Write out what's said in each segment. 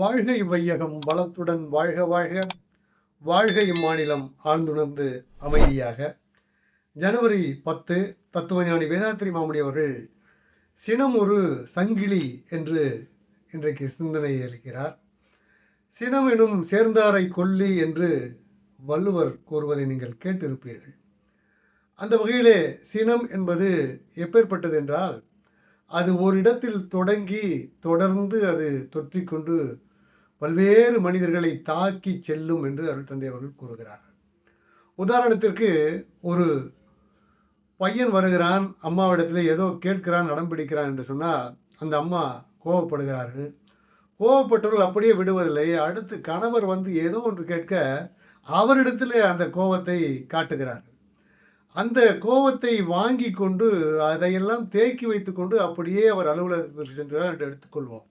வாழ்கை இவ்வையகம் வளத்துடன் வாழ்க வாழ்க. வாழ்க இம்மாநிலம் ஆழ்ந்துணர்ந்து அமைதியாக. ஜனவரி பத்து தத்துவஞானி வேதாத்திரி மாமுடி அவர்கள் சினம் ஒரு சங்கிலி என்று இன்றைக்கு சிந்தனை அளிக்கிறார். சினம் எனும் சேர்ந்தாரை கொல்லி என்று வள்ளுவர் கூறுவதை நீங்கள் கேட்டிருப்பீர்கள். அந்த வகையிலே சினம் என்பது எப்பேற்பட்டது என்றால் அது ஒரு இடத்தில் தொடங்கி தொடர்ந்து அது தொற்றிக்கொண்டு பல்வேறு மனிதர்களை தாக்கி செல்லும் என்று அருள் தந்தை அவர்கள் கூறுகிறார்கள். உதாரணத்திற்கு ஒரு பையன் வருகிறான் அம்மாவிடத்தில் ஏதோ கேட்கிறான் நடம் பிடிக்கிறான் என்று சொன்னால் அந்த அம்மா கோவப்படுகிறார்கள் கோவப்பட்டவர்கள் அப்படியே விடுவதில்லை. அடுத்து கணவர் வந்து ஏதோ ஒன்று கேட்க அவரிடத்தில் அந்த கோபத்தை காட்டுகிறார் அந்த கோபத்தை வாங்கி கொண்டு அதையெல்லாம் தேக்கி வைத்துக்கொண்டு அப்படியே அவர் அலுவலகத்திற்கு சென்றார் என்று எடுத்துக்கொள்வோம்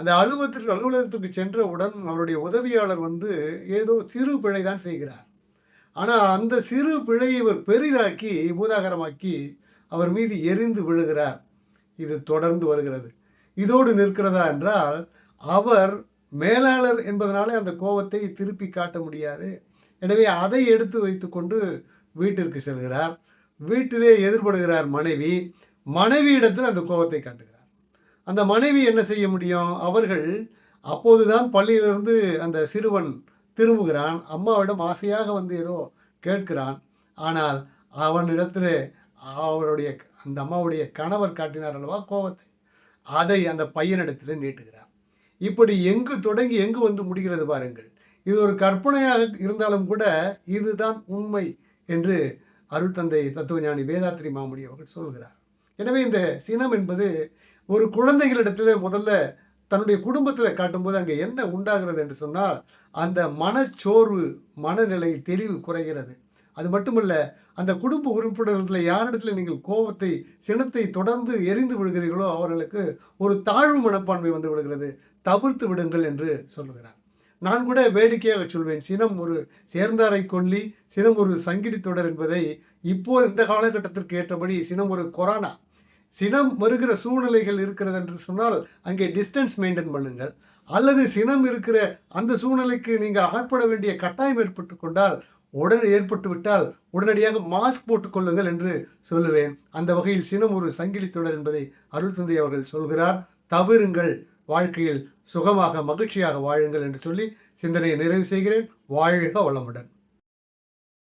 அந்த அலுவலகத்திற்கு அலுவலகத்துக்கு சென்றவுடன் அவருடைய உதவியாளர் வந்து ஏதோ சிறு பிழை தான் செய்கிறார். ஆனால் அந்த சிறு பிழையை இவர் பெரிதாக்கி பூதாகரமாக்கி அவர் மீது எரிந்து விழுகிறார். இது தொடர்ந்து வருகிறது. இதோடு நிற்கிறதா என்றால் அவர் மேலாளர் என்பதனாலே அந்த கோபத்தை திருப்பி காட்ட முடியாது. எனவே அதை எடுத்து வைத்துக்கொண்டு வீட்டிற்கு செல்கிறார். வீட்டிலே எதிர்படுகிறார் மனைவி. மனைவியிடத்தில் அந்த கோபத்தை காட்டுகிறார். அந்த மனைவி என்ன செய்ய முடியும்? அவர்கள் அப்போதுதான் பள்ளியிலிருந்து அந்த சிறுவன் திரும்புகிறான். அம்மாவிடம் ஆசையாக வந்து ஏதோ கேட்கிறான். ஆனால் அவனிடத்தில் அவருடைய அந்த அம்மாவுடைய கணவர் காட்டினார் அல்லவா கோபத்தை? அதை அந்த பையனிடத்தில் நீட்டுகிறார். இப்படி எங்கு தொடங்கி எங்கு வந்து முடிகிறது பாருங்கள். இது ஒரு கற்பனையாக இருந்தாலும் கூட இதுதான் உண்மை என்று அருட்தந்தை தத்துவஞானி வேதாத்திரி மாமுடி அவர்கள் சொல்கிறார். எனவே இந்த சினம் என்பது ஒரு குழந்தைகளிடத்தில் முதல்ல தன்னுடைய குடும்பத்தில் காட்டும்போது அங்கே என்ன உண்டாகிறது என்று சொன்னால் அந்த மனச்சோர்வு மனநிலை தெளிவு குறைகிறது. அது மட்டுமல்ல அந்த குடும்ப உறுப்பினர்களில் யாரிடத்தில் நீங்கள் கோபத்தை சினத்தை தொடர்ந்து எரிந்து விடுகிறீர்களோ அவர்களுக்கு ஒரு தாழ்வு மனப்பான்மை வந்து விடுகிறது. தவிர்த்து விடுங்கள் என்று சொல்லுகிறார். நான் கூட வேடிக்கையாக சொல்வேன் சினம் ஒரு சேர்ந்தாரை கொல்லி சினம் ஒரு சங்கிலி தொடர் என்பதை இப்போ இந்த காலகட்டத்திற்கு ஏற்றபடி சினம் ஒரு கொரோனா. சினம் வருகிற சூழ்நிலைகள் இருக்கிறது என்று சொன்னால் அங்கே டிஸ்டன்ஸ் மெயின்டைன் பண்ணுங்கள். அல்லது சினம் இருக்கிற அந்த சூழ்நிலைக்கு நீங்கள் ஆட்பட வேண்டிய கட்டாயம் ஏற்பட்டு கொண்டால் உடனே ஏற்பட்டு விட்டால் உடனடியாக மாஸ்க் போட்டுக்கொள்ளுங்கள் என்று சொல்லுவேன். அந்த வகையில் சினம் ஒரு சங்கிலி தொடர் என்பதை அருள் தந்தை அவர்கள் சொல்கிறார். தவிருங்கள் வாழ்க்கையில் சுகமாக மகிழ்ச்சியாக வாழுங்கள் என்று சொல்லி சிந்தனையை நிறைவு செய்கிறேன். வாழ்க வளமுடன்.